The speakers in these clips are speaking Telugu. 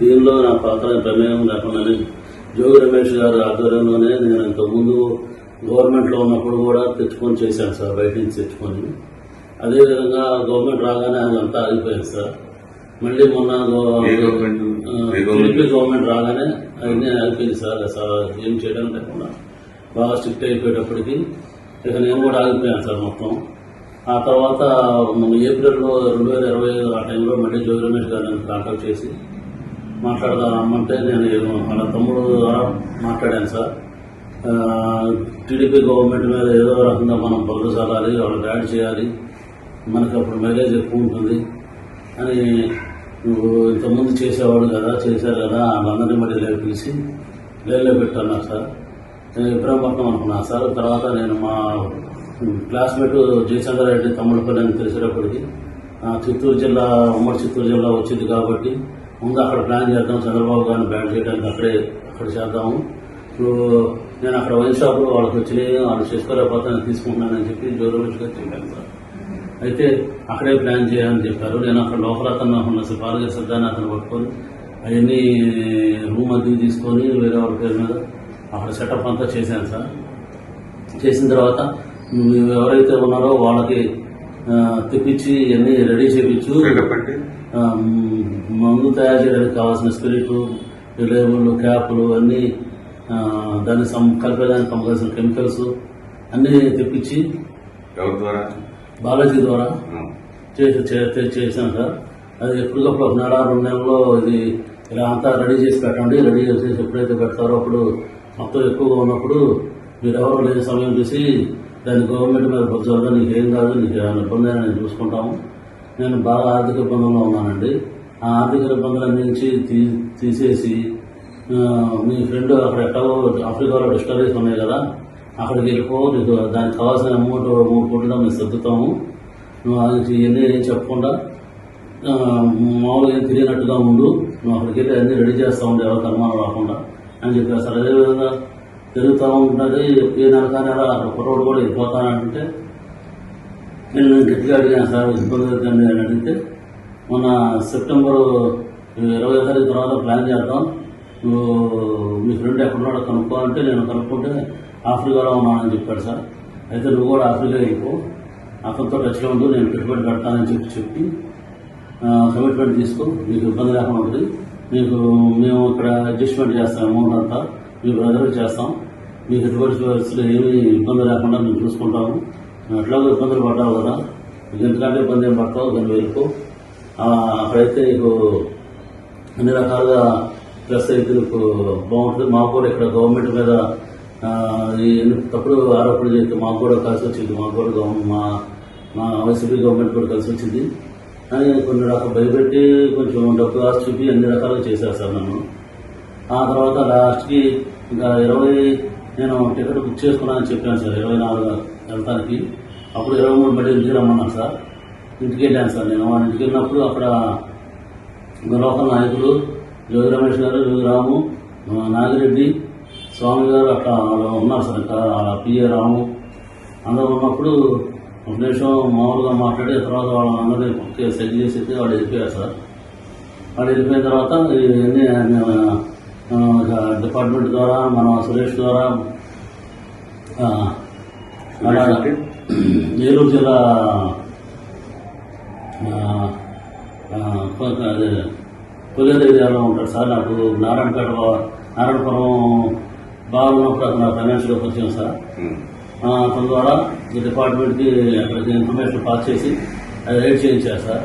దీనిలో నా పాత్ర ప్రమేయం లేకుండానే జోగి రమేష్ గారి ఆధ్వర్యంలోనే నేను ఇంతకుముందు గవర్నమెంట్లో ఉన్నప్పుడు కూడా తెచ్చుకొని చేశాను సార్ బయట నుంచి తెచ్చుకొని. అదేవిధంగా గవర్నమెంట్ రాగానే అదంతా ఆగిపోయింది సార్. మళ్ళీ మొన్న? TDP government? రాగానే అన్నీ ఆగిపోయింది సార్. ఏం చేయడం లేకుండా. బాగా స్ట్రిక్ట్ అయిపోయేటప్పటికి ఇక నేను కూడా ఆగిపోయాను సార్ మొత్తం. ఆ తర్వాత ఏప్రిల్లో రెండు వేల ఇరవై ఐదు ఆ టైంలో మళ్ళీ జోగి రమేష్ గారు నన్ను కాంటాక్ట్ చేసి మాట్లాడదాం రమ్మంటే నేను వాళ్ళ తమ్ముడు ద్వారా మాట్లాడాను సార్. టీడీపీ గవర్నమెంట్ మీద ఏదో రకంగా మనం బదులు చల్లాలి వాళ్ళు యాడ్ చేయాలి మనకి అప్పుడు మైలేజ్ ఎక్కువ ఉంటుంది అని నువ్వు ఇంతకుముందు చేసేవాడు కదా చేశారు కదా వాళ్ళందరినీ మళ్ళీ లేపు పిలిచి లేలో పెట్టాను సార్. నేను ఇబ్రాహీంపట్నం అనుకున్నాను సార్. తర్వాత నేను మా క్లాస్మేట్ జయచంద్ర రెడ్డి తమ్ముళ్ళపల్లి అని తెలిసేటప్పటికి చిత్తూరు జిల్లా ఉమ్మడి చిత్తూరు జిల్లా వచ్చింది కాబట్టి ముందు అక్కడ ప్లాన్ చేద్దాం చంద్రబాబు గారిని బ్యాన్ చేయడానికి అక్కడే అక్కడ చేద్దాము. ఇప్పుడు నేను అక్కడ వైన్ షాప్లో వాళ్ళకి వచ్చినాయి వాళ్ళు చేసుకోలేకపోతే నేను తీసుకుంటున్నానని చెప్పి జోరమేష్ చెప్పాను సార్. అయితే అక్కడే ప్లాన్ చేయాలని చెప్పారు. నేను అక్కడ లోపల అతను ఉన్న పాలక సిద్ధాన్ని అతను పట్టుకొని అవన్నీ రూమ్ అది తీసుకొని వేరే వాళ్ళ పేరు మీద అక్కడ సెటప్ అంతా చేశాను సార్. చేసిన తర్వాత ఎవరైతే ఉన్నారో వాళ్ళకి తెప్పించి ఇవన్నీ రెడీ చేయించు మందు తయారు చేయడానికి కావాల్సిన స్పిరిట్ లేబుల్ క్యాపులు అన్నీ దాన్ని కలిపేదానికి కావాల్సిన కెమికల్స్ అన్నీ తెప్పించి బాలాజీ ద్వారా చేశాను సార్. అది ఎప్పటికప్పుడు ఒక నెల రెండు నెలల్లో ఇది ఇలా అంతా రెడీ చేసి పెట్టండి రెడీ చేసి ఎప్పుడైతే పెడతారో అప్పుడు మొత్తం ఎక్కువగా ఉన్నప్పుడు మీరు ఎవరు లేని సమయం చూసి దాన్ని గవర్నమెంట్ మీద బుద్ధి నీకు ఏం కాదు నీకు ఏమైనా ఇబ్బంది నేను చూసుకుంటాము. నేను బాగా ఆర్థిక ఇబ్బందుల్లో ఉన్నానండి. ఆ ఆర్థిక ఇబ్బందులన్నీ నుంచి తీ తీసేసి మీ ఫ్రెండ్ అక్కడ ఎక్కడో ఆఫ్రికాలో స్టడీస్ ఉన్నాయి కదా అక్కడికి వెళ్ళిపో నీకు దానికి కావాల్సిన అమౌంట్ మూడు కోట్లుగా మేము సర్దుతాము. నువ్వు అది ఇవన్నీ ఏం చెప్పకుండా మామూలుగా ఏం తెలియనట్టుగా ఉండు. నువ్వు అక్కడికి వెళ్ళి అన్నీ రెడీ చేస్తూ ఉండే ఎవరికి అనుమానం రాకుండా అని చెప్పేసి. అదేవిధంగా తిరుగుతూ ఉంటుంది ఏ నెల కానీ అలా అక్కడ కుర్రోడు కూడా వెళ్ళిపోతానంటే నేను గట్టిగా అడిగాను సార్ ఇబ్బంది అవుతుంది అని అడిగితే మొన్న సెప్టెంబర్ ఇరవై తారీఖు తర్వాత ప్లాన్ చేద్దాం. నువ్వు మీ ఫ్రెండ్ ఎక్కడున్నాడో కనుక్కో అంటే నేను కనుక్కుంటే ఆఫ్రికాలో ఉన్నానని చెప్పాడు సార్. అయితే నువ్వు కూడా ఆఫ్రికా వెళ్ళిపో. అతనితో టచ్లో ఉండు నేను పెట్టుబడి పెడతానని చెప్పి చెప్పి కమిట్మెంట్ తీసుకో. నీకు ఇబ్బంది లేకుండా ఉంటుంది. మీకు మేము ఇక్కడ అడ్జస్ట్మెంట్ చేస్తాం అమౌంట్ అంతా మీ బ్రదర్కి చేస్తాం. మీకు ఎటువంటి పరిస్థితులు ఏమీ ఇబ్బంది లేకుండా మేము చూసుకుంటాము. నువ్వు ఎట్లాగో ఇబ్బందులు పడ్డావు కదా. నీకు ఎందుకంటే ఇబ్బంది ఏం పడతావు? దాన్ని వెళ్ళిపో అక్కడైతే నీకు అన్ని రకాలుగా ప్లస్ అయితే నీకు బాగుంటుంది. మాకు కూడా ఇక్కడ గవర్నమెంట్ మీద ఈ తప్పుడు ఆరోపణలు చేస్తే మాకు కూడా కలిసి వచ్చింది. మాకు కూడా గవర్నమెంట్ మా మా వైసీపీ గవర్నమెంట్ కూడా కలిసి వచ్చింది. అని కొన్ని రకాలు భయపెట్టి కొంచెం డబ్బు ఆశ చూపి అన్ని రకాలుగా చేశారు సార్ నన్ను. ఆ తర్వాత లాస్ట్కి ఇంకా ఇరవై నేను టికెట్ బుక్ చేసుకున్నానని చెప్పాను సార్. ఇరవై నాలుగు వెళ్తానికి. అప్పుడు ఇరవై మూడు బట్టి ఇంటికి రమ్మన్నాను సార్. ఇంటికి వెళ్ళాను సార్ నేను. వాళ్ళ ఇంటికి వెళ్ళినప్పుడు అక్కడ లోకల్ నాయకులు జోగి రమేష్ గారు జోగి రాము నాగిరెడ్డి స్వామి గారు అట్లా వాళ్ళు ఉన్నారు సార్. ఇంకా పిఏ రాము. అందరూ ఉన్నప్పుడు ఒక నిమిషం మామూలుగా మాట్లాడి తర్వాత వాళ్ళందరినీ ఒకే సెట్ చేసి వాళ్ళు వెళ్ళిపోయారు సార్. వాళ్ళు వెళ్ళిపోయిన తర్వాత ఇవన్నీ డిపార్ట్మెంట్ ద్వారా మన సురేష్ ద్వారా ఏలూరు జిల్లా కొల్లేరు ఏరియాలో ఉంటాడు సార్. నాకు నారాయణపేట నారాయణపురం బాగున్నప్పుడు అక్కడ ఫైనాన్షియల్కి వచ్చాను సార్. అతని ద్వారా ఈ డిపార్ట్మెంట్కి అక్కడికి ఇన్ఫర్మేషన్ పాస్ చేసి అది రైడ్ చేయించారు సార్.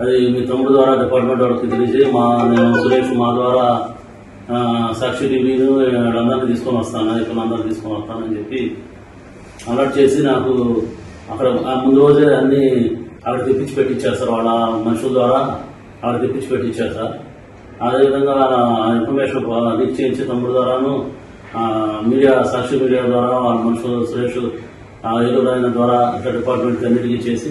అది మీ తమ్ముడు ద్వారా డిపార్ట్మెంట్ వాళ్ళకి తెలిసి మా నేను సురేష్ మా ద్వారా సాక్షి టీవీను వీళ్ళందరినీ తీసుకొని వస్తాను ఇక్కడ అందరినీ తీసుకొని వస్తానని చెప్పి అలర్ట్ చేసి నాకు అక్కడ ముందు రోజే అన్ని అక్కడ తెప్పించి పెట్టించారు సార్ వాళ్ళ మనుషుల ద్వారా అక్కడ తెప్పించి పెట్టించారు సార్. అదేవిధంగా ఇన్ఫర్మేషన్ లీక్ చేయించి తమ్ముడు ద్వారాను మీడియా సాక్షి మీడియా ద్వారా వాళ్ళ మనుషులు సురేష్ ఏదో ద్వారా ఇక్కడ డిపార్ట్మెంట్ అన్నిటికీ చేసి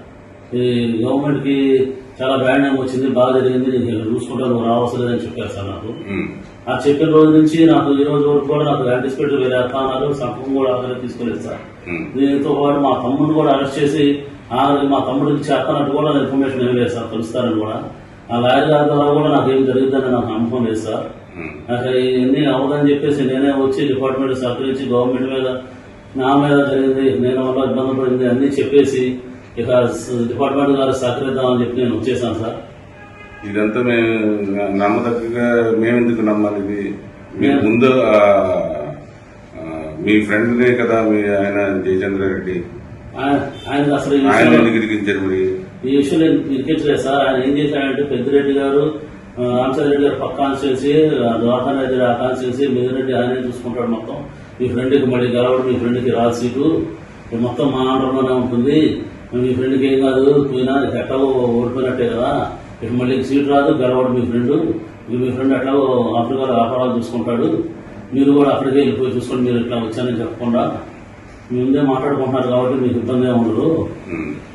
ఈ గవర్నమెంట్కి చాలా బ్యాడ్ నేమ్ వచ్చింది బాగా జరిగింది నీకు చూసుకుంటా నువ్వు రావాల్సిందని చెప్పారు సార్ నాకు. ఆ చెప్పిన రోజు నుంచి నాకు ఈ రోజు వరకు కూడా నాకు యాంటిసిపేట్ వేరే అర్థాలు సంపం కూడా అక్కడ తీసుకోలేదు సార్. దీంతో పాటు మా తమ్ముడిని కూడా అరెస్ట్ చేసి ఆ మా తమ్ముడికి చేస్తానట్టు కూడా ఇన్ఫర్మేషన్ ఏం లేదు సార్ కలుస్తారని కూడా. ఆ లాయర్ గారి ద్వారా కూడా నాకు ఏం జరిగిందని నాకు నమ్మకం లేదు సార్. నాకు ఇవన్నీ అవ్వదని చెప్పేసి నేనే వచ్చి డిపార్ట్మెంట్ సహకరించి గవర్నమెంట్ మీద నా మీద జరిగింది నేను వల్ల ఇబ్బంది పడింది అన్ని చెప్పేసి ఇక డిపార్ట్మెంట్ గారు సహకరిద్దామని చెప్పి నేను వచ్చేసాను సార్. ఇదంతా మేము నమ్మదగ్గగా మేమెందుకు నమ్మాలి? ఇది మీరు ముందు మీ ఫ్రెండ్నే కదా మీ ఆయన జయచంద్ర రెడ్డి. ఆయన- అసలు ఈ ఆయన విషయంలో- ఎందుకు ఇరికించారు మరి? ఈ విషయంలో ఇరికించలేదు సార్. ఆయన ఏం చేశాడంటే పెద్దిరెడ్డి గారు ఆ, రామచంద్రరెడ్డి గారు పక్క కాన్స్టిట్యున్సీ ద్వారకా రెడ్డి ఆ కాన్స్టిట్యున్సీ మిగిలిరెడ్డి ఆయనే చూసుకుంటాడు మొత్తం. మీ ఫ్రెండ్కి మళ్ళీ గెలవడం మీ ఫ్రెండ్కి రాదు సీటు. మొత్తం మా ఆంధ్రలోనే ఉంటుంది. మీ ఫ్రెండ్కి ఏం కాదు పోయినా ఎట్లాగో ఓడిపోయినట్టే కదా. ఇక మళ్ళీ సీటు రాదు గెలవడం మీ ఫ్రెండ్. మీ ఫ్రెండ్ ఎట్లాగో ఆఫ్రికాలో వ్యాపారాలు చూసుకుంటాడు. మీరు కూడా అక్కడికే వెళ్ళిపోయి చూసుకొని మీరు ఇట్లా వచ్చానని చెప్పకుండా. మీ ముందే మాట్లాడుకుంటున్నారు కాబట్టి మీకు ఇబ్బంది ఉండదు.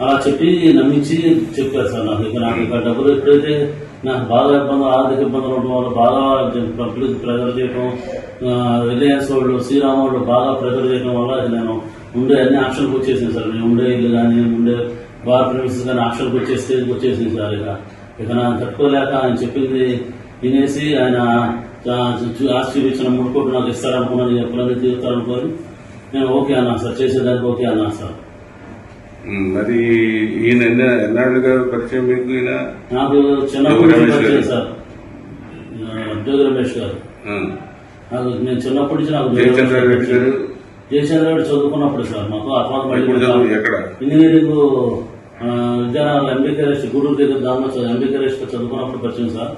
అలా చెప్పి నమ్మించి చెప్పారు సార్ నాకు. ఇక నాకు ఇక డబ్బులు ఎప్పుడైతే నాకు బాగా ఇబ్బందులు ఆర్థిక ఇబ్బందులు ఉండడం వల్ల బాగా పబ్లిక్ ప్రెజర్ చేయడం రిలయన్స్ వాళ్ళు శ్రీరామ్ వాళ్ళు బాగా ప్రెజర్ చేయడం వల్ల నేను ఉండే అన్ని ఆప్షన్కి వచ్చేసింది సార్. నేను ఉండే ఇల్లు కానీ ఉండే బార్ ప్రిమిసెస్ కానీ ఆప్షన్కి వచ్చే స్టేజ్కి వచ్చేసింది సార్ ఇక. ఇక నా తట్టుకోలేక ఆయన చెప్పింది వినేసి ఆయన ఆస్తి చూపించిన మూడు కోట్లు నాకు ఇస్తారనుకున్నాను ఎప్పుడైనా తీరుతారనుకోని నేను ఓకే అన్నా సార్. చేసేదానికి ఓకే అన్నా సార్. మరి ఈయన ఎన్న ఎన్నాళ్ళుగా పరిచయం మీకు ఈయన? నాకు గారు. పరిచయం సార్. జోగి రమేష్ గారు. నాకు నేను చిన్నప్పటి నుంచి నాకు జయచంద్ర రెడ్డి గారు. జయచంద్ర రెడ్డి చదువుకున్నప్పుడు సార్ మాకు ఆ తర్వాత ఎక్కడ? ఇంజనీరింగ్ విద్యానగర్ ఎంబీకే రెస్ట్ గూడూరు దగ్గర దానిలో చదువు ఎంబీకే రెస్ట్ చదువుకున్నప్పుడు పరిచయం సార్.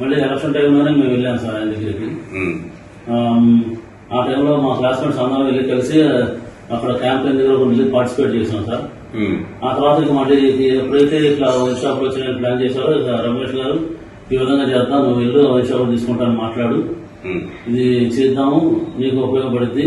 మళ్ళీ ఎలక్షన్ టైంలోనే మేము వెళ్ళాం సార్ ఆయన దగ్గరికి. ఆ టైంలో మా క్లాస్మేట్స్ అందరం వెళ్ళి కలిసి అక్కడ క్యాంపెయిన్ దగ్గర వెళ్ళి పార్టిసిపేట్ చేసాం సార్. ఆ తర్వాత ఇక మళ్ళీ ఎప్పుడైతే ఇట్లా వైన్ షాప్ వచ్చి ప్లాన్ చేశారో ఇక రమేష్ గారు ఈ విధంగా చేద్దాం నువ్వు వెళ్ళు వైన్ షాప్ తీసుకుంటాను మాట్లాడు. ఇది చేద్దాము నీకు ఉపయోగపడుద్ది.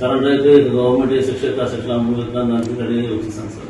సరెండర్ అయితే ఇక గవర్నమెంట్ ఏ శిక్ష శిక్షణ అనుభవిస్తాను దానికి రెడీ వచ్చేసాను సార్ నేను.